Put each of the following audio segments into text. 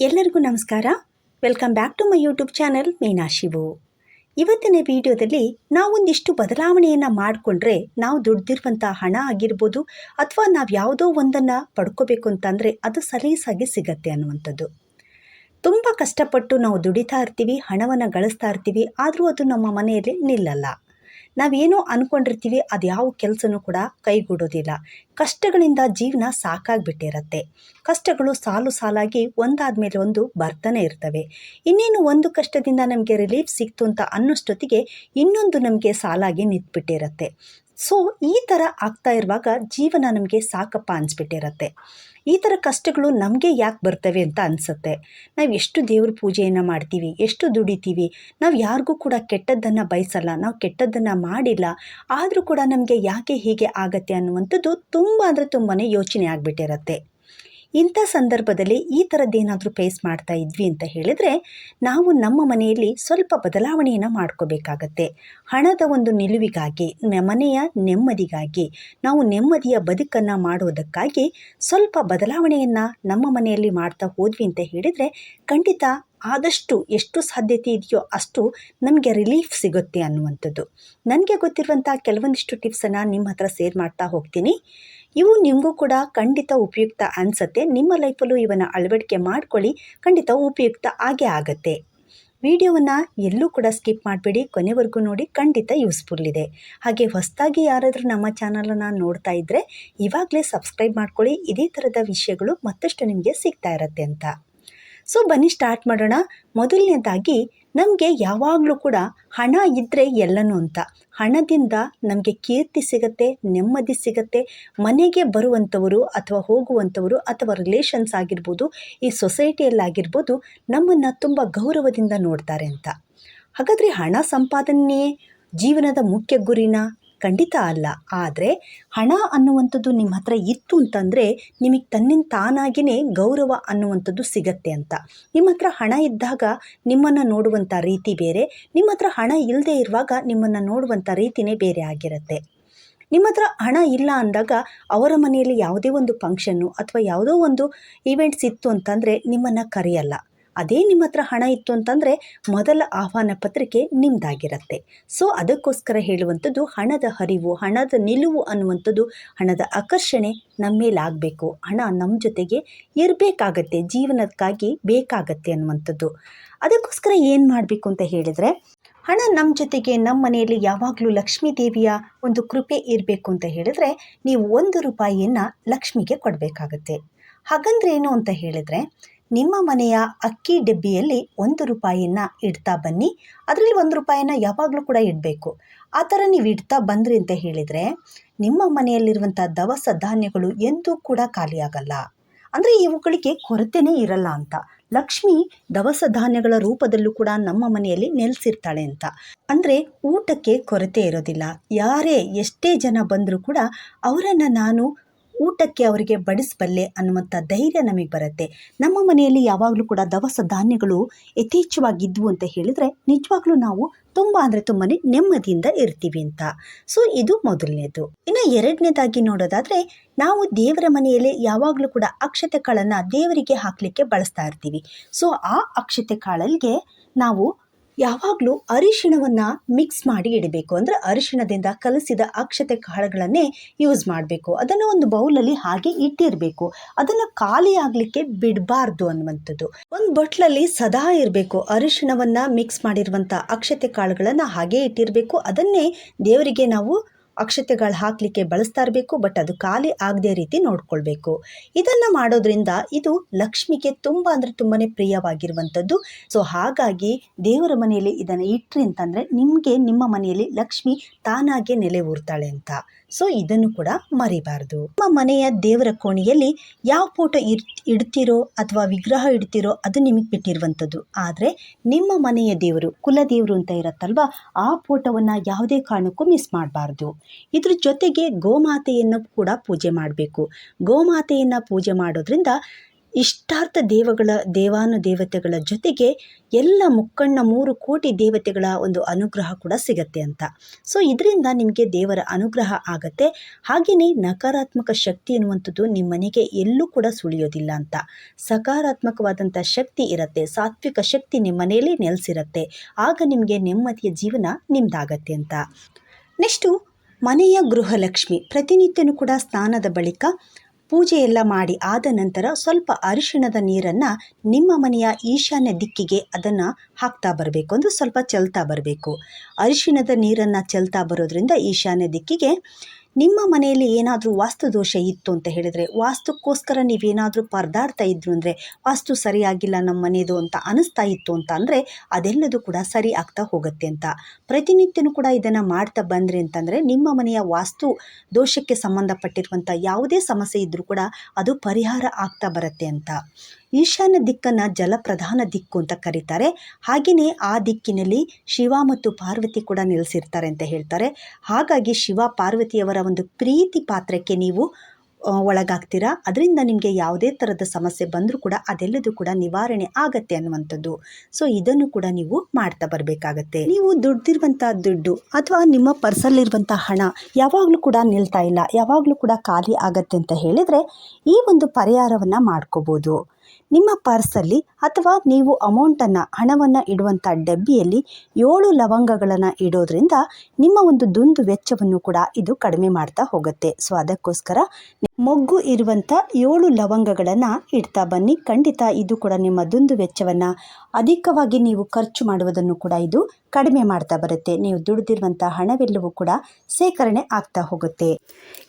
ಎಲ್ಲರಿಗೂ ನಮಸ್ಕಾರ. Welcome back to my YouTube channel Meena Shivu ಇವತ್ತಿನ ವಿಡಿಯೋದಲ್ಲಿ ನಾವೊಂದಿಷ್ಟು ಬದಲಾವಣೆಯನ್ನು ಮಾಡಿಕೊಂಡ್ರೆ ನಾವು ದುಡ್ದಿರುವಂಥ ಹಣ ಆಗಿರ್ಬೋದು ಅಥವಾ ನಾವು ಯಾವುದೋ ಒಂದನ್ನು ಪಡ್ಕೋಬೇಕು ಅಂತಂದರೆ ಅದು ಸಲೀಸಾಗಿ ಸಿಗತ್ತೆ ಅನ್ನುವಂಥದ್ದು. ತುಂಬ ಕಷ್ಟಪಟ್ಟು ನಾವು ದುಡಿತಾ ಇರ್ತೀವಿ, ಹಣವನ್ನು ಗಳಿಸ್ತಾ ಇರ್ತೀವಿ, ಆದರೂ ಅದು ನಮ್ಮ ಮನೆಯಲ್ಲಿ ನಿಲ್ಲಲ್ಲ. ನಾವೇನೋ ಅಂದ್ಕೊಂಡಿರ್ತೀವಿ ಅದು ಯಾವ ಕೆಲಸನೂ ಕೂಡ ಕೈಗೂಡೋದಿಲ್ಲ. ಕಷ್ಟಗಳಿಂದ ಜೀವನ ಸಾಕಾಗ್ಬಿಟ್ಟಿರತ್ತೆ. ಕಷ್ಟಗಳು ಸಾಲು ಸಾಲಾಗಿ ಒಂದಾದ ಮೇಲೆ ಒಂದು ಬರ್ತಾನೆ ಇರ್ತವೆ. ಇನ್ನೇನು ಒಂದು ಕಷ್ಟದಿಂದ ನಮಗೆ ರಿಲೀಫ್ ಸಿಕ್ತು ಅಂತ ಅನ್ನೋಷ್ಟೊತ್ತಿಗೆ ಇನ್ನೊಂದು ನಮಗೆ ಸಾಲಾಗಿ ನಿಂತ್ಬಿಟ್ಟಿರತ್ತೆ. ಸೊ, ಈ ಥರ ಆಗ್ತಾ ಇರುವಾಗ ಜೀವನ ನಮಗೆ ಸಾಕಪ್ಪ ಅನಿಸ್ಬಿಟ್ಟಿರತ್ತೆ. ಈ ಥರ ಕಷ್ಟಗಳು ನಮಗೆ ಯಾಕೆ ಬರ್ತವೆ ಅಂತ ಅನಿಸುತ್ತೆ. ನಾವು ಎಷ್ಟು ದೇವ್ರ ಪೂಜೆಯನ್ನು ಮಾಡ್ತೀವಿ, ಎಷ್ಟು ದುಡಿತೀವಿ, ನಾವು ಯಾರಿಗೂ ಕೂಡ ಕೆಟ್ಟದ್ದನ್ನು ಬಯಸಲ್ಲ, ನಾವು ಕೆಟ್ಟದ್ದನ್ನು ಮಾಡಿಲ್ಲ, ಆದರೂ ಕೂಡ ನಮಗೆ ಯಾಕೆ ಹೀಗೆ ಆಗತ್ತೆ ಅನ್ನುವಂಥದ್ದು ತುಂಬ ಅಂದರೆ ತುಂಬಾ ಯೋಚನೆ ಆಗಿಬಿಟ್ಟಿರತ್ತೆ. ಇಂಥ ಸಂದರ್ಭದಲ್ಲಿ ಈ ಥರದ್ದೇನಾದರೂ ಫೇಸ್ ಮಾಡ್ತಾ ಇದ್ವಿ ಅಂತ ಹೇಳಿದರೆ ನಾವು ನಮ್ಮ ಮನೆಯಲ್ಲಿ ಸ್ವಲ್ಪ ಬದಲಾವಣೆಯನ್ನು ಮಾಡ್ಕೋಬೇಕಾಗತ್ತೆ. ಹಣದ ಒಂದು ನಿಲುವಿಗಾಗಿ ಮನೆಯ ನೆಮ್ಮದಿಗಾಗಿ, ನಾವು ನೆಮ್ಮದಿಯ ಬದುಕನ್ನು ಮಾಡೋದಕ್ಕಾಗಿ ಸ್ವಲ್ಪ ಬದಲಾವಣೆಯನ್ನು ನಮ್ಮ ಮನೆಯಲ್ಲಿ ಮಾಡ್ತಾ ಹೋದ್ವಿ ಅಂತ ಹೇಳಿದರೆ ಖಂಡಿತ ಆದಷ್ಟು ಎಷ್ಟು ಸಾಧ್ಯತೆ ಇದೆಯೋ ಅಷ್ಟು ನಮಗೆ ರಿಲೀಫ್ ಸಿಗುತ್ತೆ ಅನ್ನುವಂಥದ್ದು. ನನಗೆ ಗೊತ್ತಿರುವಂಥ ಕೆಲವೊಂದಿಷ್ಟು ಟಿಪ್ಸನ್ನು ನಿಮ್ಮ ಹತ್ರ ಸೇರ್ ಮಾಡ್ತಾ ಹೋಗ್ತೀನಿ. ಇವು ನಿಮಗೂ ಕೂಡ ಖಂಡಿತ ಉಪಯುಕ್ತ ಅನಿಸುತ್ತೆ. ನಿಮ್ಮ ಲೈಫಲ್ಲೂ ಇವನ್ನು ಅಳವಡಿಕೆ ಮಾಡ್ಕೊಳ್ಳಿ. ಖಂಡಿತ ಉಪಯುಕ್ತ ಆಗೇ ಆಗತ್ತೆ. ವಿಡಿಯೋವನ್ನು ಎಲ್ಲೂ ಕೂಡ ಸ್ಕಿಪ್ ಮಾಡಬೇಡಿ. ಕೊನೆವರೆಗೂ ನೋಡಿ ಖಂಡಿತ ಯೂಸ್ಫುಲ್ ಇದೆ. ಹಾಗೆ ಹೊಸದಾಗಿ ಯಾರಾದರೂ ನಮ್ಮ ಚಾನಲನ್ನು ನೋಡ್ತಾ ಇದ್ದರೆ ಇವಾಗಲೇ ಸಬ್ಸ್ಕ್ರೈಬ್ ಮಾಡ್ಕೊಳ್ಳಿ. ಇದೇ ಥರದ ವಿಷಯಗಳು ಮತ್ತಷ್ಟು ನಿಮಗೆ ಸಿಗ್ತಾ ಇರತ್ತೆ ಅಂತ. ಸೊ ಬನ್ನಿ ಸ್ಟಾರ್ಟ್ ಮಾಡೋಣ. ಮೊದಲನೇದಾಗಿ ನಮಗೆ ಯಾವಾಗಲೂ ಕೂಡ ಹಣ ಇದ್ದರೆ ಎಲ್ಲನೂ ಅಂತ. ಹಣದಿಂದ ನಮಗೆ ಕೀರ್ತಿ ಸಿಗತ್ತೆ, ನೆಮ್ಮದಿ ಸಿಗತ್ತೆ. ಮನೆಗೆ ಬರುವಂಥವರು ಅಥವಾ ಹೋಗುವಂಥವರು ಅಥವಾ ರಿಲೇಷನ್ಸ್ ಆಗಿರ್ಬೋದು, ಈ ಸೊಸೈಟಿಯಲ್ಲಾಗಿರ್ಬೋದು ನಮ್ಮನ್ನು ತುಂಬ ಗೌರವದಿಂದ ನೋಡ್ತಾರೆ ಅಂತ. ಹಾಗಾದರೆ ಹಣ ಸಂಪಾದನೆಯೇ ಜೀವನದ ಮುಖ್ಯ ಗುರಿನ? ಖಂಡಿತ ಅಲ್ಲ. ಆದರೆ ಹಣ ಅನ್ನುವಂಥದ್ದು ನಿಮ್ಮ ಹತ್ರ ಇತ್ತು ಅಂತಂದರೆ ನಿಮಗೆ ತನ್ನಿಂದ ತಾನಾಗಿಯೇ ಗೌರವ ಅನ್ನುವಂಥದ್ದು ಸಿಗತ್ತೆ ಅಂತ. ನಿಮ್ಮ ಹತ್ರ ಹಣ ಇದ್ದಾಗ ನಿಮ್ಮನ್ನು ನೋಡುವಂಥ ರೀತಿ ಬೇರೆ ನಿಮ್ಮ ಹತ್ರ ಹಣ ಇಲ್ಲದೆ ಇರುವಾಗ ನಿಮ್ಮನ್ನು ನೋಡುವಂಥ ರೀತಿಯೇ ಬೇರೆ ಆಗಿರುತ್ತೆ. ನಿಮ್ಮ ಹತ್ರ ಹಣ ಇಲ್ಲ ಅಂದಾಗ ಅವರ ಮನೆಯಲ್ಲಿ ಯಾವುದೇ ಒಂದು ಫಂಕ್ಷನ್ನು ಅಥವಾ ಯಾವುದೋ ಒಂದು ಈವೆಂಟ್ಸ್ ಇತ್ತು ಅಂತಂದರೆ ನಿಮ್ಮನ್ನು ಕರೆಯಲ್ಲ. ಅದೇ ನಿಮ್ಮ ಹತ್ರ ಹಣ ಇತ್ತು ಅಂತಂದರೆ ಮೊದಲ ಆಹ್ವಾನ ಪತ್ರಿಕೆ ನಿಮ್ಮದಾಗಿರುತ್ತೆ ಸೊ, ಅದಕ್ಕೋಸ್ಕರ ಹೇಳುವಂಥದ್ದು ಹಣದ ಹರಿವು, ಹಣದ ನಿಲುವು ಅನ್ನುವಂಥದ್ದು ಹಣದ ಆಕರ್ಷಣೆ ನಮ್ಮ ಮೇಲಾಗಬೇಕು. ಹಣ ನಮ್ಮ ಜೊತೆಗೆ ಇರಬೇಕಾಗತ್ತೆ, ಜೀವನಕ್ಕಾಗಿ ಬೇಕಾಗತ್ತೆ ಅನ್ನುವಂಥದ್ದು. ಅದಕ್ಕೋಸ್ಕರ ಏನು ಮಾಡಬೇಕು ಅಂತ ಹೇಳಿದರೆ, ಹಣ ನಮ್ಮ ಜೊತೆಗೆ ನಮ್ಮ ಮನೆಯಲ್ಲಿ ಯಾವಾಗಲೂ ಲಕ್ಷ್ಮೀ ದೇವಿಯ ಒಂದು ಕೃಪೆ ಇರಬೇಕು ಅಂತ ಹೇಳಿದರೆ ನೀವು ಒಂದು ರೂಪಾಯಿಯನ್ನು ಲಕ್ಷ್ಮಿಗೆ ಕೊಡಬೇಕಾಗತ್ತೆ. ಹಾಗಂದ್ರೆ ಏನು ಅಂತ ಹೇಳಿದರೆ ನಿಮ್ಮ ಮನೆಯ ಅಕ್ಕಿ ಡಬ್ಬಿಯಲ್ಲಿ ಒಂದು ರೂಪಾಯಿಯನ್ನು ಇಡ್ತಾ ಬನ್ನಿ. ಅದರಲ್ಲಿ ಒಂದು ರೂಪಾಯಿನ ಯಾವಾಗಲೂ ಕೂಡ ಇಡಬೇಕು. ಆ ಥರ ನೀವು ಇಡ್ತಾ ಬಂದ್ರಿ ಅಂತ ಹೇಳಿದರೆ ನಿಮ್ಮ ಮನೆಯಲ್ಲಿರುವಂಥ ದವಸ ಧಾನ್ಯಗಳು ಎಂದೂ ಕೂಡ ಖಾಲಿಯಾಗಲ್ಲ ಅಂದರೆ ಇವುಗಳಿಗೆ ಕೊರತೆನೇ ಇರಲ್ಲ ಅಂತ. ಲಕ್ಷ್ಮಿ ದವಸ ಧಾನ್ಯಗಳ ರೂಪದಲ್ಲೂ ಕೂಡ ನಮ್ಮ ಮನೆಯಲ್ಲಿ ನೆಲೆಸಿರ್ತಾಳೆ ಅಂತ. ಅಂದರೆ ಊಟಕ್ಕೆ ಕೊರತೆ ಇರೋದಿಲ್ಲ. ಯಾರೇ ಎಷ್ಟೇ ಜನ ಬಂದರೂ ಕೂಡ ಅವರನ್ನು ನಾನು ಊಟಕ್ಕೆ ಅವರಿಗೆ ಬಡಿಸಬಲ್ಲೆ ಅನ್ನುವಂಥ ಧೈರ್ಯ ನಮಗೆ ಬರುತ್ತೆ. ನಮ್ಮ ಮನೆಯಲ್ಲಿ ಯಾವಾಗಲೂ ಕೂಡ ದವಸ ಧಾನ್ಯಗಳು ಯಥೇಚ್ಛವಾಗಿದ್ವು ಅಂತ ಹೇಳಿದರೆ ನಿಜವಾಗ್ಲೂ ನಾವು ತುಂಬ ಅಂದರೆ ತುಂಬಾ ನೆಮ್ಮದಿಯಿಂದ ಇರ್ತೀವಿ ಅಂತ. ಸೊ ಇದು ಮೊದಲನೇದು. ಇನ್ನು ಎರಡನೇದಾಗಿ ನೋಡೋದಾದರೆ ನಾವು ದೇವರ ಮನೆಯಲ್ಲಿ ಯಾವಾಗಲೂ ಕೂಡ ಅಕ್ಷತೆ ಕಾಳನ್ನು ದೇವರಿಗೆ ಹಾಕಲಿಕ್ಕೆ ಬಳಸ್ತಾ ಇರ್ತೀವಿ. ಸೊ ಆ ಅಕ್ಷತೆ ಕಾಳಲ್ಲಿಗೆ ನಾವು ಯಾವಾಗಲೂ ಅರಿಶಿಣವನ್ನು ಮಿಕ್ಸ್ ಮಾಡಿ ಇಡಬೇಕು. ಅಂದರೆ ಅರಿಶಿಣದಿಂದ ಕಲಸಿದ ಅಕ್ಷತೆ ಕಾಳುಗಳನ್ನೇ ಯೂಸ್ ಮಾಡಬೇಕು. ಅದನ್ನು ಒಂದು ಬೌಲಲ್ಲಿ ಹಾಗೆ ಇಟ್ಟಿರಬೇಕು. ಅದನ್ನು ಖಾಲಿ ಆಗಲಿಕ್ಕೆ ಬಿಡಬಾರ್ದು ಅನ್ನುವಂಥದ್ದು. ಒಂದು ಬಟ್ಲಲ್ಲಿ ಸದಾ ಇರಬೇಕು. ಅರಿಶಿಣವನ್ನು ಮಿಕ್ಸ್ ಮಾಡಿರುವಂಥ ಅಕ್ಷತೆ ಕಾಳುಗಳನ್ನು ಹಾಗೆ ಇಟ್ಟಿರಬೇಕು. ಅದನ್ನೇ ದೇವರಿಗೆ ನಾವು ಅಕ್ಷತೆಗಳು ಹಾಕಲಿಕ್ಕೆ ಬಳಸ್ತಾ ಇರಬೇಕು ಬಟ್ ಅದು ಖಾಲಿ ಆಗದೇ ರೀತಿ ನೋಡ್ಕೊಳ್ಬೇಕು. ಇದನ್ನು ಮಾಡೋದ್ರಿಂದ ಇದು ಲಕ್ಷ್ಮಿಗೆ ತುಂಬ ಅಂದರೆ ತುಂಬಾ ಪ್ರಿಯವಾಗಿರುವಂಥದ್ದು. ಸೊ, ಹಾಗಾಗಿ ದೇವರ ಮನೆಯಲ್ಲಿ ಇದನ್ನು ಇಟ್ರಿ ಅಂತಂದರೆ ನಿಮಗೆ ನಿಮ್ಮ ಮನೆಯಲ್ಲಿ ಲಕ್ಷ್ಮಿ ತಾನಾಗೆ ನೆಲೆ ಊರ್ತಾಳೆ ಅಂತ. ಸೊ ಇದನ್ನು ಕೂಡ ಮರಿಬಾರ್ದು. ನಿಮ್ಮ ಮನೆಯ ದೇವರ ಕೋಣೆಯಲ್ಲಿ ಯಾವ ಫೋಟೋ ಇರ್, ಇಡ್ತೀರೋ ಅಥವಾ ವಿಗ್ರಹ ಇಡ್ತೀರೋ ಅದು ನಿಮಗೆ ಬಿಟ್ಟಿರುವಂಥದ್ದು. ಆದರೆ ನಿಮ್ಮ ಮನೆಯ ದೇವರು, ಕುಲದೇವರು ಅಂತ ಇರತ್ತಲ್ವ, ಆ ಫೋಟೋವನ್ನು ಯಾವುದೇ ಕಾರಣಕ್ಕೂ ಮಿಸ್ ಮಾಡಬಾರ್ದು. ಇದ್ರ ಜೊತೆಗೆ ಗೋಮಾತೆಯನ್ನು ಕೂಡ ಪೂಜೆ ಮಾಡಬೇಕು. ಗೋಮಾತೆಯನ್ನು ಪೂಜೆ ಮಾಡೋದ್ರಿಂದ ಇಷ್ಟಾರ್ಥ ದೇವಗಳ ದೇವಾನುದೇವತೆಗಳ ಜೊತೆಗೆ ಎಲ್ಲ ಮುಕ್ಕಣ್ಣ ಮೂರು ಕೋಟಿ ದೇವತೆಗಳ ಒಂದು ಅನುಗ್ರಹ ಕೂಡ ಸಿಗತ್ತೆ ಅಂತ. ಸೊ ಇದರಿಂದ ನಿಮಗೆ ದೇವರ ಅನುಗ್ರಹ ಆಗತ್ತೆ. ಹಾಗೆಯೇ ನಕಾರಾತ್ಮಕ ಶಕ್ತಿ ಎನ್ನುವಂಥದ್ದು ನಿಮ್ಮ ಮನೆಗೆ ಎಲ್ಲೂ ಕೂಡ ಸುಳಿಯೋದಿಲ್ಲ ಅಂತ. ಸಕಾರಾತ್ಮಕವಾದಂಥ ಶಕ್ತಿ ಇರುತ್ತೆ. ಸಾತ್ವಿಕ ಶಕ್ತಿ ನಿಮ್ಮ ಮನೆಯಲ್ಲಿ ನೆಲೆಸಿರುತ್ತೆ. ಆಗ ನಿಮಗೆ ನೆಮ್ಮದಿಯ ಜೀವನ ನಿಮ್ದಾಗತ್ತೆ ಅಂತ. ನೆಕ್ಸ್ಟು ಮನೆಯ ಗೃಹಲಕ್ಷ್ಮಿ. ಪ್ರತಿನಿತ್ಯನೂ ಕೂಡ ಸ್ನಾನದ ಬಳಿಕ ಪೂಜೆ ಎಲ್ಲ ಮಾಡಿ ಆದ ನಂತರ ಸ್ವಲ್ಪ ಅರಿಶಿಣದ ನೀರನ್ನು ನಿಮ್ಮ ಮನೆಯ ಈಶಾನ್ಯ ದಿಕ್ಕಿಗೆ ಅದನ್ನು ಹಾಕ್ತಾ ಬರಬೇಕು ಅಂದರೆ ಸ್ವಲ್ಪ ಚೆಲ್ತಾ ಬರಬೇಕು. ಅರಿಶಿಣದ ನೀರನ್ನು ಚೆಲ್ತಾ ಬರೋದ್ರಿಂದ ಈಶಾನ್ಯ ದಿಕ್ಕಿಗೆ ನಿಮ್ಮ ಮನೆಯಲ್ಲಿ ಏನಾದರೂ ವಾಸ್ತು ದೋಷ ಇತ್ತು ಅಂತ ಹೇಳಿದರೆ, ವಾಸ್ತುಕ್ಕೋಸ್ಕರ ನೀವೇನಾದರೂ ಪರದಾಡ್ತಾ ಇದ್ರು ಅಂದರೆ ವಾಸ್ತು ಸರಿಯಾಗಿಲ್ಲ ನಮ್ಮ ಮನೆಯದು ಅಂತ ಅನಿಸ್ತಾ ಇತ್ತು ಅಂತ ಅಂದರೆ ಅದೆಲ್ಲದೂ ಕೂಡ ಸರಿ ಆಗ್ತಾ ಹೋಗುತ್ತೆ ಅಂತ. ಪ್ರತಿನಿತ್ಯನೂ ಕೂಡ ಇದನ್ನು ಮಾಡ್ತಾ ಬಂದ್ರಿ ಅಂತಂದರೆ ನಿಮ್ಮ ಮನೆಯ ವಾಸ್ತು ದೋಷಕ್ಕೆ ಸಂಬಂಧಪಟ್ಟಿರುವಂಥ ಯಾವುದೇ ಸಮಸ್ಯೆ ಇದ್ದರೂ ಕೂಡ ಅದು ಪರಿಹಾರ ಆಗ್ತಾ ಬರುತ್ತೆ ಅಂತ. ಈಶಾನ್ಯ ದಿಕ್ಕನ್ನು ಜಲಪ್ರಧಾನ ದಿಕ್ಕು ಅಂತ ಕರೀತಾರೆ. ಹಾಗೆಯೇ ಆ ದಿಕ್ಕಿನಲ್ಲಿ ಶಿವ ಮತ್ತು ಪಾರ್ವತಿ ಕೂಡ ನೆಲೆಸಿರ್ತಾರೆ ಅಂತ ಹೇಳ್ತಾರೆ. ಹಾಗಾಗಿ ಶಿವ ಪಾರ್ವತಿಯವರ ಒಂದು ಪ್ರೀತಿ ಪಾತ್ರಕ್ಕೆ ನೀವು ಒಳಗಾಗ್ತೀರಾ? ಅದರಿಂದ ನಿಮಗೆ ಯಾವುದೇ ಥರದ ಸಮಸ್ಯೆ ಬಂದರೂ ಕೂಡ ಅದೆಲ್ಲದೂ ಕೂಡ ನಿವಾರಣೆ ಆಗತ್ತೆ ಅನ್ನುವಂಥದ್ದು. ಸೊ, ಇದನ್ನು ಕೂಡ ನೀವು ಮಾಡ್ತಾ ಬರಬೇಕಾಗತ್ತೆ. ನೀವು ದುಡ್ದಿರುವಂಥ ದುಡ್ಡು ಅಥವಾ ನಿಮ್ಮ ಪರ್ಸಲ್ಲಿರುವಂಥ ಹಣ ಯಾವಾಗಲೂ ಕೂಡ ನಿಲ್ತಾ ಇಲ್ಲ, ಯಾವಾಗಲೂ ಕೂಡ ಖಾಲಿ ಆಗತ್ತೆ ಅಂತ ಹೇಳಿದರೆ ಈ ಒಂದು ಪರಿಹಾರವನ್ನು ಮಾಡ್ಕೋಬೋದು. ನಿಮ್ಮ ಪರ್ಸಲ್ಲಿ ಅಥವಾ ನೀವು ಅಮೌಂಟನ್ನು, ಹಣವನ್ನು ಇಡುವಂಥ ಡಬ್ಬಿಯಲ್ಲಿ ಏಳು ಲವಂಗಗಳನ್ನು ಇಡೋದ್ರಿಂದ ನಿಮ್ಮ ಒಂದು ದುಂದು ವೆಚ್ಚವನ್ನು ಕೂಡ ಇದು ಕಡಿಮೆ ಮಾಡ್ತಾ ಹೋಗುತ್ತೆ. ಸೊ ಅದಕ್ಕೋಸ್ಕರ ಮೊಗ್ಗು ಇರುವಂಥ ಏಳು ಲವಂಗಗಳನ್ನು ಇಡ್ತಾ ಬನ್ನಿ. ಖಂಡಿತ ಇದು ಕೂಡ ನಿಮ್ಮ ದುಂದು ವೆಚ್ಚವನ್ನು ಅಧಿಕವಾಗಿ ನೀವು ಖರ್ಚು ಮಾಡುವುದನ್ನು ಕೂಡ ಇದು ಕಡಿಮೆ ಮಾಡ್ತಾ ಬರುತ್ತೆ. ನೀವು ದುಡಿದಿರುವಂಥ ಹಣವೆಲ್ಲವೂ ಕೂಡ ಸೇಕರಣೆ ಆಗ್ತಾ ಹೋಗುತ್ತೆ.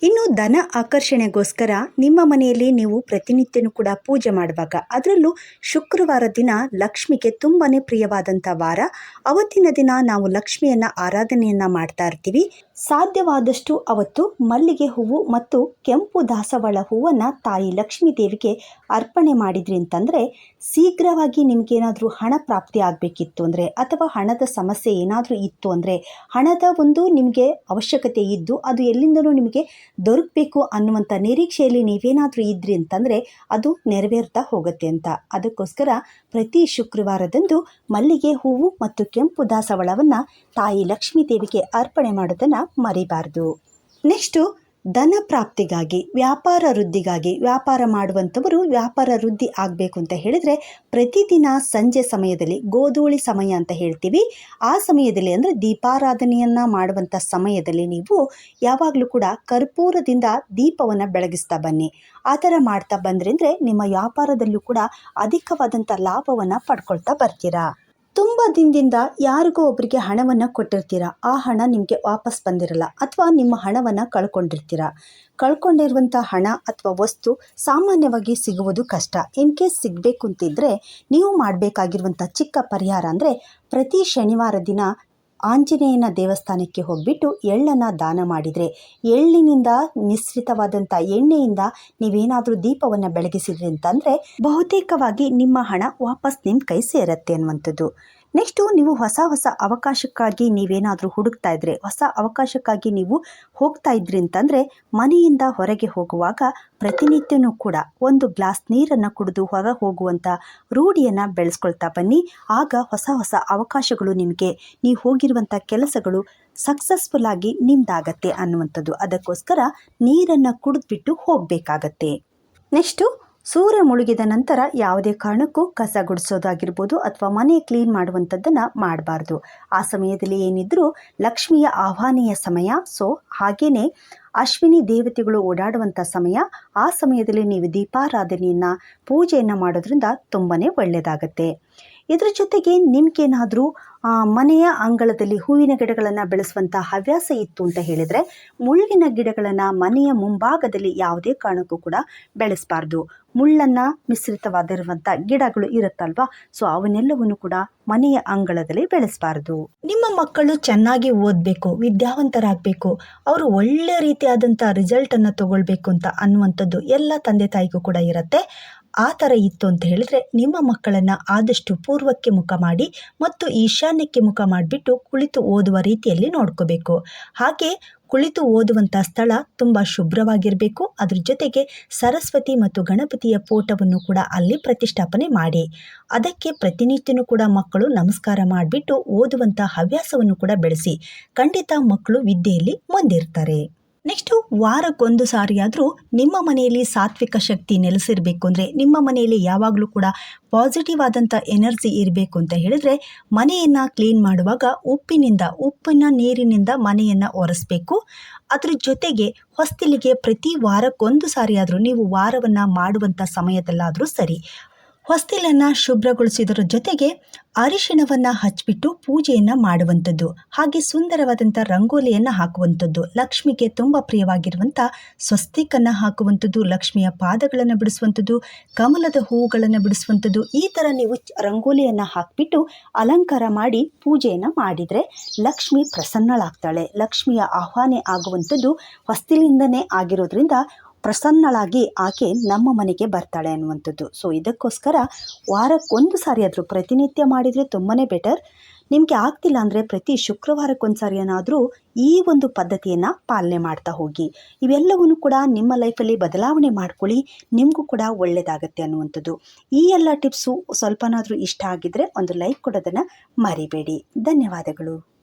ಇನ್ನು ಧನ ಆಕರ್ಷಣೆಗೋಸ್ಕರ ನಿಮ್ಮ ಮನೆಯಲ್ಲಿ ನೀವು ಪ್ರತಿನಿತ್ಯನೂ ಕೂಡ ಪೂಜೆ ಮಾಡುವಾಗ, ಅದರಲ್ಲೂ ಶುಕ್ರವಾರ ದಿನ ಲಕ್ಷ್ಮಿಗೆ ತುಂಬಾ ಪ್ರಿಯವಾದಂಥ ವಾರ. ಅವತ್ತಿನ ದಿನ ನಾವು ಲಕ್ಷ್ಮಿಯನ್ನು ಆರಾಧನೆಯನ್ನು ಮಾಡ್ತಾ ಇರ್ತೀವಿ. ಸಾಧ್ಯವಾದಷ್ಟು ಅವತ್ತು ಮಲ್ಲಿಗೆ ಹೂವು ಮತ್ತು ಕೆಂಪು ದಾಸವಾಳ ಹೂವನ್ನು ತಾಯಿ ಲಕ್ಷ್ಮೀ ದೇವಿಗೆ ಅರ್ಪಣೆ ಮಾಡಿದ್ರಿ ಅಂತಂದರೆ ಶೀಘ್ರವಾಗಿ ನಿಮಗೇನಾದರೂ ಹಣ ಪ್ರಾಪ್ತಿ ಆಗಬೇಕಿತ್ತು ಅಂದರೆ ಅಥವಾ ಹಣದ ಸಮಸ್ಯೆ ಏನಾದರೂ ಇತ್ತು ಅಂದರೆ ಹಣದ ಒಂದು ನಿಮಗೆ ಅವಶ್ಯಕತೆ ಇದ್ದು ಅದು ಎಲ್ಲಿಂದಲೂ ನಿಮಗೆ ದೊರಕಬೇಕು ಅನ್ನುವಂಥ ನಿರೀಕ್ಷೆಯಲ್ಲಿ ನೀವೇನಾದರೂ ಇದ್ರಿ ಅಂತಂದರೆ ಅದು ನೆರವೇರ್ತಾ ಹೋಗುತ್ತೆ ಅಂತ. ಅದಕ್ಕೋಸ್ಕರ ಪ್ರತಿ ಶುಕ್ರವಾರದಂದು ಮಲ್ಲಿಗೆ ಹೂವು ಮತ್ತು ಕೆಂಪು ದಾಸವಾಳವನ್ನು ತಾಯಿ ಲಕ್ಷ್ಮೀ ದೇವಿಗೆ ಅರ್ಪಣೆ ಮಾಡೋದನ್ನು ಮರಿಬಾರ್ದು. ನೆಕ್ಸ್ಟು ಧನ ಪ್ರಾಪ್ತಿಗಾಗಿ, ವ್ಯಾಪಾರ ವೃದ್ಧಿಗಾಗಿ ವ್ಯಾಪಾರ ಮಾಡುವಂಥವರು ವ್ಯಾಪಾರ ವೃದ್ಧಿ ಆಗಬೇಕು ಅಂತ ಹೇಳಿದರೆ ಪ್ರತಿದಿನ ಸಂಜೆ ಸಮಯದಲ್ಲಿ ಗೋಧೂಳಿ ಸಮಯ ಅಂತ ಹೇಳ್ತೀವಿ. ಆ ಸಮಯದಲ್ಲಿ ಅಂದರೆ ದೀಪಾರಾಧನೆಯನ್ನು ಮಾಡುವಂಥ ಸಮಯದಲ್ಲಿ ನೀವು ಯಾವಾಗಲೂ ಕೂಡ ಕರ್ಪೂರದಿಂದ ದೀಪವನ್ನು ಬೆಳಗಿಸ್ತಾ ಬನ್ನಿ. ಆ ಥರ ಮಾಡ್ತಾ ಬಂದ್ರಿ ಅಂದರೆ ನಿಮ್ಮ ವ್ಯಾಪಾರದಲ್ಲೂ ಕೂಡ ಅಧಿಕವಾದಂಥ ಲಾಭವನ್ನು ಪಡ್ಕೊಳ್ತಾ ಬರ್ತೀರಾ? ತುಂಬ ದಿನದಿಂದ ಯಾರಿಗೋ ಒಬ್ಬರಿಗೆ ಹಣವನ್ನು ಕೊಟ್ಟಿರ್ತೀರ? ಆ ಹಣ ನಿಮಗೆ ವಾಪಸ್ ಬಂದಿರಲ್ಲ ಅಥವಾ ನಿಮ್ಮ ಹಣವನ್ನು ಕಳ್ಕೊಂಡಿರ್ತೀರ? ಕಳ್ಕೊಂಡಿರುವಂಥ ಹಣ ಅಥವಾ ವಸ್ತು ಸಾಮಾನ್ಯವಾಗಿ ಸಿಗುವುದು ಕಷ್ಟ. ಇನ್ ಕೇಸ್ ಸಿಗಬೇಕು ಅಂತಿದ್ದರೆ ನೀವು ಮಾಡಬೇಕಾಗಿರುವಂಥ ಚಿಕ್ಕ ಪರಿಹಾರ ಅಂದರೆ ಪ್ರತಿ ಶನಿವಾರ ದಿನ ಆಂಜನೇಯನ ದೇವಸ್ಥಾನಕ್ಕೆ ಹೋಗ್ಬಿಟ್ಟು ಎಳ್ಳನ್ನ ದಾನ ಮಾಡಿದರೆ, ಎಳ್ಳಿನಿಂದ ಮಿಶ್ರಿತವಾದಂಥ ಎಣ್ಣೆಯಿಂದ ನೀವೇನಾದರೂ ದೀಪವನ್ನು ಬೆಳಗಿಸಿದ್ರಿ ಅಂತಂದರೆ ಬಹುತೇಕವಾಗಿ ನಿಮ್ಮ ಹಣ ವಾಪಸ್ ನಿಮ್ಮ ಕೈ ಸೇರತ್ತೆ ಅನ್ನುವಂಥದ್ದು. ನೆಕ್ಸ್ಟು ನೀವು ಹೊಸ ಹೊಸ ಅವಕಾಶಕ್ಕಾಗಿ ನೀವೇನಾದರೂ ಹುಡುಕ್ತಾ ಇದ್ರೆ, ಹೊಸ ಅವಕಾಶಕ್ಕಾಗಿ ನೀವು ಹೋಗ್ತಾ ಇದ್ರಿ ಅಂತಂದರೆ, ಮನೆಯಿಂದ ಹೊರಗೆ ಹೋಗುವಾಗ ಪ್ರತಿನಿತ್ಯನೂ ಕೂಡ ಒಂದು ಗ್ಲಾಸ್ ನೀರನ್ನು ಕುಡಿದು ಹೊರ ಹೋಗುವಂಥ ರೂಢಿಯನ್ನು ಬೆಳೆಸ್ಕೊಳ್ತಾ ಬನ್ನಿ. ಆಗ ಹೊಸ ಹೊಸ ಅವಕಾಶಗಳು ನಿಮಗೆ, ನೀವು ಹೋಗಿರುವಂಥ ಕೆಲಸಗಳು ಸಕ್ಸಸ್ಫುಲ್ ಆಗಿ ನಿಮ್ದಾಗತ್ತೆ ಅನ್ನುವಂಥದ್ದು. ಅದಕ್ಕೋಸ್ಕರ ನೀರನ್ನು ಕುಡಿದ್ಬಿಟ್ಟು ಹೋಗಬೇಕಾಗತ್ತೆ. ನೆಕ್ಸ್ಟು ಸೂರ್ಯ ಮುಳುಗಿದ ನಂತರ ಯಾವುದೇ ಕಾರಣಕ್ಕೂ ಕಸ ಗುಡಿಸೋದಾಗಿರ್ಬೋದು ಅಥವಾ ಮನೆ ಕ್ಲೀನ್ ಮಾಡುವಂಥದ್ದನ್ನು ಮಾಡಬಾರ್ದು. ಆ ಸಮಯದಲ್ಲಿ ಏನಿದ್ರೂ ಲಕ್ಷ್ಮಿಯ ಆಹ್ವಾನೀಯ ಸಮಯ. ಸೊ ಹಾಗೆಯೇ ಅಶ್ವಿನಿ ದೇವತೆಗಳು ಓಡಾಡುವಂಥ ಸಮಯ. ಆ ಸಮಯದಲ್ಲಿ ನೀವು ದೀಪಾರಾಧನೆಯನ್ನು, ಪೂಜೆಯನ್ನು ಮಾಡೋದ್ರಿಂದ ತುಂಬಾ ಒಳ್ಳೆಯದಾಗತ್ತೆ. ಇದ್ರ ಜೊತೆಗೆ ನಿಮ್ಗೇನಾದರೂ ಮನೆಯ ಅಂಗಳದಲ್ಲಿ ಹೂವಿನ ಗಿಡಗಳನ್ನು ಬೆಳೆಸುವಂಥ ಹವ್ಯಾಸ ಇತ್ತು ಅಂತ ಹೇಳಿದರೆ ಮುಳ್ಳಿನ ಗಿಡಗಳನ್ನು ಮನೆಯ ಮುಂಭಾಗದಲ್ಲಿ ಯಾವುದೇ ಕಾರಣಕ್ಕೂ ಕೂಡ ಬೆಳೆಸಬಾರ್ದು. ಮುಳ್ಳನ್ನು ಮಿಶ್ರಿತವಾಗಿರುವಂಥ ಗಿಡಗಳು ಇರುತ್ತಲ್ವಾ? ಸೊ ಅವನ್ನೆಲ್ಲವನ್ನು ಕೂಡ ಮನೆಯ ಅಂಗಳದಲ್ಲಿ ಬೆಳೆಸಬಾರ್ದು. ನಿಮ್ಮ ಮಕ್ಕಳು ಚೆನ್ನಾಗಿ ಓದಬೇಕು, ವಿದ್ಯಾವಂತರಾಗಬೇಕು, ಅವರು ಒಳ್ಳೆ ರೀತಿಯಾದಂಥ ರಿಸಲ್ಟನ್ನು ತಗೊಳ್ಬೇಕು ಅಂತ ಅನ್ನುವಂಥದ್ದು ಎಲ್ಲ ತಂದೆ ತಾಯಿಗೂ ಕೂಡ ಇರುತ್ತೆ. ಆ ಥರ ಇತ್ತು ಅಂತ ಹೇಳಿದ್ರೆ ನಿಮ್ಮ ಮಕ್ಕಳನ್ನು ಆದಷ್ಟು ಪೂರ್ವಕ್ಕೆ ಮುಖ ಮಾಡಿ ಮತ್ತು ಈಶಾನ್ಯಕ್ಕೆ ಮುಖ ಮಾಡಿಬಿಟ್ಟು ಕುಳಿತು ಓದುವ ರೀತಿಯಲ್ಲಿ ನೋಡ್ಕೋಬೇಕು. ಹಾಗೆ ಕುಳಿತು ಓದುವಂಥ ಸ್ಥಳ ತುಂಬ ಶುಭ್ರವಾಗಿರಬೇಕು. ಅದ್ರ ಜೊತೆಗೆ ಸರಸ್ವತಿ ಮತ್ತು ಗಣಪತಿಯ ಫೋಟೋವನ್ನು ಕೂಡ ಅಲ್ಲಿ ಪ್ರತಿಷ್ಠಾಪನೆ ಮಾಡಿ. ಅದಕ್ಕೆ ಪ್ರತಿನಿತ್ಯನೂ ಕೂಡ ಮಕ್ಕಳು ನಮಸ್ಕಾರ ಮಾಡಿಬಿಟ್ಟು ಓದುವಂಥ ಹವ್ಯಾಸವನ್ನು ಕೂಡ ಬೆಳೆಸಿ. ಖಂಡಿತ ಮಕ್ಕಳು ವಿದ್ಯೆಯಲ್ಲಿ ಮುಂದಿರ್ತಾರೆ. ನೆಕ್ಸ್ಟು ವಾರಕ್ಕೊಂದು ಸಾರಿಯಾದರೂ ನಿಮ್ಮ ಮನೆಯಲ್ಲಿ ಸಾತ್ವಿಕ ಶಕ್ತಿ ನೆಲೆಸಿರಬೇಕು ಅಂದರೆ ನಿಮ್ಮ ಮನೆಯಲ್ಲಿ ಯಾವಾಗಲೂ ಕೂಡ ಪಾಸಿಟಿವ್ ಆದಂಥ ಎನರ್ಜಿ ಇರಬೇಕು ಅಂತ ಹೇಳಿದ್ರೆ ಮನೆಯನ್ನು ಕ್ಲೀನ್ ಮಾಡುವಾಗ ಉಪ್ಪಿನಿಂದ ಉಪ್ಪಿನ ನೀರಿನಿಂದ ಮನೆಯನ್ನು ಒರೆಸಬೇಕು. ಅದ್ರ ಜೊತೆಗೆ ಹೊಸ್ತಿಲಿಗೆ ಪ್ರತಿ ವಾರಕ್ಕೊಂದು ಸಾರಿಯಾದರೂ ನೀವು ವಾರವನ್ನು ಮಾಡುವಂಥ ಸಮಯದಲ್ಲಾದರೂ ಸರಿ. ಹೊಸ್ತಿಲನ್ನು ಶುಭ್ರಗೊಳಿಸಿದರ ಜೊತೆಗೆ ಅರಿಶಿಣವನ್ನು ಹಚ್ಚಿಬಿಟ್ಟು ಪೂಜೆಯನ್ನು ಮಾಡುವಂಥದ್ದು, ಹಾಗೆ ಸುಂದರವಾದಂಥ ರಂಗೋಲಿಯನ್ನು ಹಾಕುವಂಥದ್ದು. ಲಕ್ಷ್ಮಿಗೆ ತುಂಬ ಪ್ರಿಯವಾಗಿರುವಂಥ ಸ್ವಸ್ತಿಕನ್ನು ಹಾಕುವಂಥದ್ದು, ಲಕ್ಷ್ಮಿಯ ಪಾದಗಳನ್ನು ಬಿಡಿಸುವಂಥದ್ದು, ಕಮಲದ ಹೂವುಗಳನ್ನು ಬಿಡಿಸುವಂಥದ್ದು, ಈ ಥರ ನೀವು ರಂಗೋಲಿಯನ್ನು ಹಾಕಿಬಿಟ್ಟು ಅಲಂಕಾರ ಮಾಡಿ ಪೂಜೆಯನ್ನು ಮಾಡಿದರೆ ಲಕ್ಷ್ಮಿ ಪ್ರಸನ್ನಳಾಗ್ತಾಳೆ. ಲಕ್ಷ್ಮಿಯ ಆಹ್ವಾನೆ ಆಗುವಂಥದ್ದು ಹೊಸ್ತಿಲಿಂದನೇ ಆಗಿರೋದ್ರಿಂದ ಪ್ರಸನ್ನಳಾಗಿ ಆಕೆ ನಮ್ಮ ಮನೆಗೆ ಬರ್ತಾಳೆ ಅನ್ನುವಂಥದ್ದು. ಸೊ ಇದಕ್ಕೋಸ್ಕರ ವಾರಕ್ಕೊಂದು ಸಾರಿ ಆದರೂ ಪ್ರತಿನಿತ್ಯ ಮಾಡಿದರೆ ತುಂಬಾ ಬೆಟರ್ ನಿಮಗೆ ಆಗ್ತಿಲ್ಲ ಅಂದರೆ ಪ್ರತಿ ಶುಕ್ರವಾರಕ್ಕೊಂದು ಏನಾದರೂ ಈ ಒಂದು ಪದ್ಧತಿಯನ್ನು ಪಾಲನೆ ಮಾಡ್ತಾ ಹೋಗಿ. ಇವೆಲ್ಲವನ್ನು ಕೂಡ ನಿಮ್ಮ ಲೈಫಲ್ಲಿ ಬದಲಾವಣೆ ಮಾಡ್ಕೊಳ್ಳಿ. ನಿಮಗೂ ಕೂಡ ಒಳ್ಳೆಯದಾಗತ್ತೆ ಅನ್ನುವಂಥದ್ದು. ಈ ಎಲ್ಲ ಟಿಪ್ಸು ಸ್ವಲ್ಪನಾದರೂ ಇಷ್ಟ ಆಗಿದ್ದರೆ ಒಂದು ಲೈಕ್ ಕೊಡೋದನ್ನು ಮರಿಬೇಡಿ. ಧನ್ಯವಾದಗಳು.